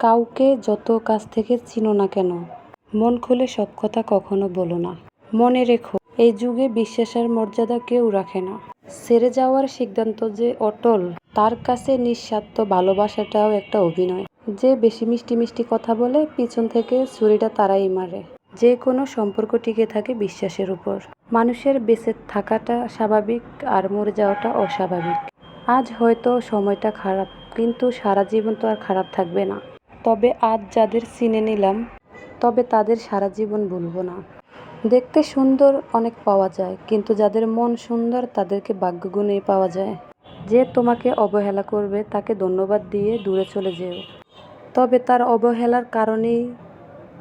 কাউকে যত কাছ থেকে চিনো না কেন, মন খুলে সব কথা কখনো বলো না। মনে রেখো, এই যুগে বিশ্বাসের মর্যাদা কেউ রাখে না। ছেড়ে যাওয়ার সিদ্ধান্ত যে অটল, তার কাছে নিঃস্বার্থ ভালোবাসাটাও একটা অভিনয়। যে বেশি মিষ্টি মিষ্টি কথা বলে, পিছন থেকে ছুরিটা তারাই মারে। যে কোনো সম্পর্ক টিকে থাকে বিশ্বাসের উপর। মানুষের বেঁচে থাকাটা স্বাভাবিক আর মরে যাওয়াটা অস্বাভাবিক। আজ হয়তো সময়টা খারাপ, কিন্তু সারা জীবন তো আর খারাপ থাকবে না। তবে আজ যাদের চিনে নিলাম, তবে তাদের সারা জীবন ভুলবো না। দেখতে সুন্দর অনেক পাওয়া যায়, কিন্তু যাদের মন সুন্দর, তাদেরকে ভাগ্যগুণেই পাওয়া যায়। যে তোমাকে অবহেলা করবে, তাকে ধন্যবাদ দিয়ে দূরে চলে যেও। তবে তার অবহেলার কারণেই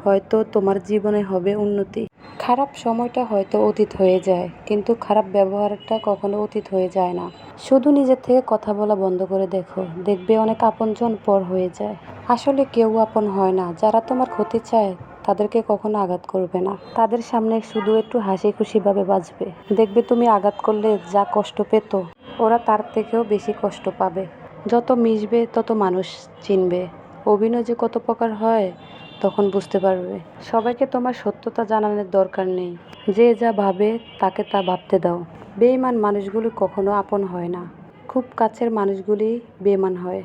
হয়তো তোমার জীবনে হবে উন্নতি। খারাপ সময়টা হয়তো অতীত হয়ে যায়, কিন্তু খারাপ ব্যবহারটা কখনো অতীত হয়ে যায় না। শুধু নিজের থেকে কথা বলা বন্ধ করে দেখো, দেখবে অনেক আপনজন পর হয়ে যায়। আসলে কেউ আপন হয় না। যারা তোমার ক্ষতি চায়, তাদেরকে কখনো আঘাত করবে না। তাদের সামনে শুধু একটু হাসি খুশিভাবে বাঁচবে দেখবে তুমি আঘাত করলে যা কষ্ট পেত, ওরা তার থেকেও বেশি কষ্ট পাবে। যত মিশবে, তত মানুষ চিনবে। অভিনয় যে কত প্রকার হয়, তখন বুঝতে পারবে। সবাইকে তোমার সত্যতা জানানোর দরকার নেই। যে যা ভাবে, তাকে তা ভাবতে দাও। বেইমান মানুষগুলি কখনো আপন হয় না। খুব কাছের মানুষগুলি বেমান হয়।